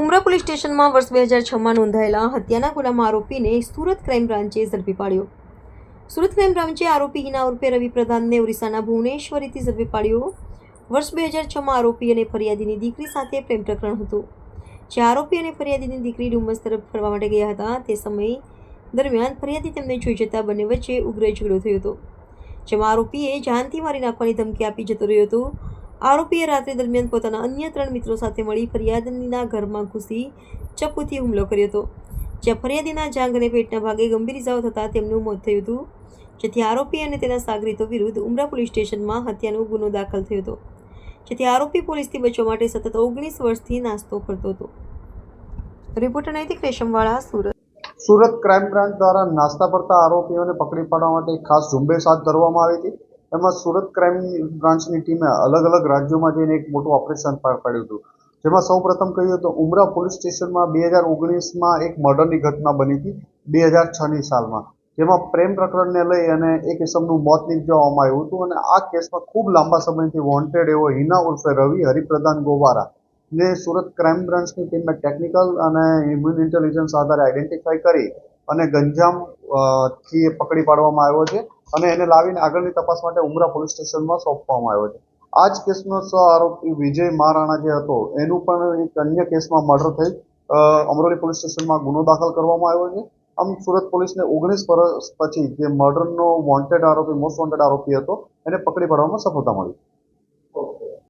ઉમરા police સ્ટેશનમાં વર્ષ બે હજાર છમાં નોંધાયેલા હત્યાના ગુનામાં આરોપીને સુરત ક્રાઇમ બ્રાન્ચે ઝડપી પાડ્યો. સુરત ક્રાઇમ બ્રાન્ચે આરોપી હિના ઉર્ફે રવિ પ્રધાનને ઓરિસ્સાના ભુવનેશ્વરીથી ઝડપી પાડ્યો. વર્ષ બે હજાર છમાં આરોપી અને ફરિયાદીની દીકરી સાથે પ્રેમ પ્રકરણ હતું. જે આરોપી અને ફરિયાદીની દીકરી ડુમ્બસ તરફ ફરવા માટે ગયા હતા, તે સમય દરમિયાન ફરિયાદી તેમને જોઈ જતા બંને વચ્ચે ઉગ્ર ઝઘડો થયો હતો. જેમાં આરોપીએ જાનથી મારી નાખવાની ધમકી આપી જતો રહ્યો હતો. આરોપીએ રાત્રે દરમિયાન પોતાના અન્ય ત્રણ મિત્રો સાથે મળી ફરિયાદીના ઘરમાં ઘૂસી ચપ્પુથી હુમલો કર્યો હતો. જ્યાં ફરિયાદીના જાંગ અને પેટના ભાગે ગંભીર ઇજાઓ થતાં તેમનું મોત થયું હતું. જેથી આરોપી અને તેના સાગરીતો વિરુદ્ધ ઉમરા પોલીસ સ્ટેશનમાં હત્યાનો ગુનો દાખલ થયો હતો. જેથી આરોપી પોલીસથી બચવા માટે સતત ઓગણીસ વર્ષથી નાસ્તો કરતો હતો. Reporter Naitik Reshamwala, Surat. Surat crime branch દ્વારા નાસ્તા પડતા આરોપીઓને પકડી પાડવા માટે ખાસ ઝુંબેશ હાથ ધરવામાં આવી હતી. એમાં સુરત ક્રાઇમ બ્રાન્ચની ટીમે અલગ અલગ રાજ્યોમાં જઈને એક મોટું ઓપરેશન પાર પાડ્યું હતું. જેમાં સૌ પ્રથમ કહીએ તો ઉમરા પોલીસ સ્ટેશનમાં બે હજાર ઓગણીસમાં એક મર્ડરની ઘટના બની હતી બે હજાર છની સાલમાં. જેમાં પ્રેમ પ્રકરણને લઈ અને એક કિસમનું મોત નિપજાવવામાં આવ્યું હતું અને આ કેસમાં ખૂબ લાંબા સમયથી વોન્ટેડ એવો હિના ઉર્ફે રવિ હરિપ્રધાન ગોવારા ને સુરત ક્રાઇમ બ્રાન્ચની ટીમે ટેકનિકલ અને હ્યુમન ઇન્ટેલિજન્સ આધારે આઈડેન્ટિફાઈ કરી અને ગંજામથી પકડી પાડવામાં આવ્યો છે. અને એને લાવીને આગળની તપાસ માટે ઉમરા પોલીસ સ્ટેશનમાં સોંપવામાં આવ્યો છે. આ જ કેસનો સહ આરોપી વિજય મહારાણા જે હતો, એનું પણ એક અન્ય કેસમાં મર્ડર થઈ અમરોલી પોલીસ સ્ટેશનમાં ગુનો દાખલ કરવામાં આવ્યો છે. આમ સુરત પોલીસને ઓગણીસ વર્ષ પછી જે મર્ડરનો વોન્ટેડ આરોપી મોસ્ટ વોન્ટેડ આરોપી હતો, એને પકડી પાડવામાં સફળતા મળી.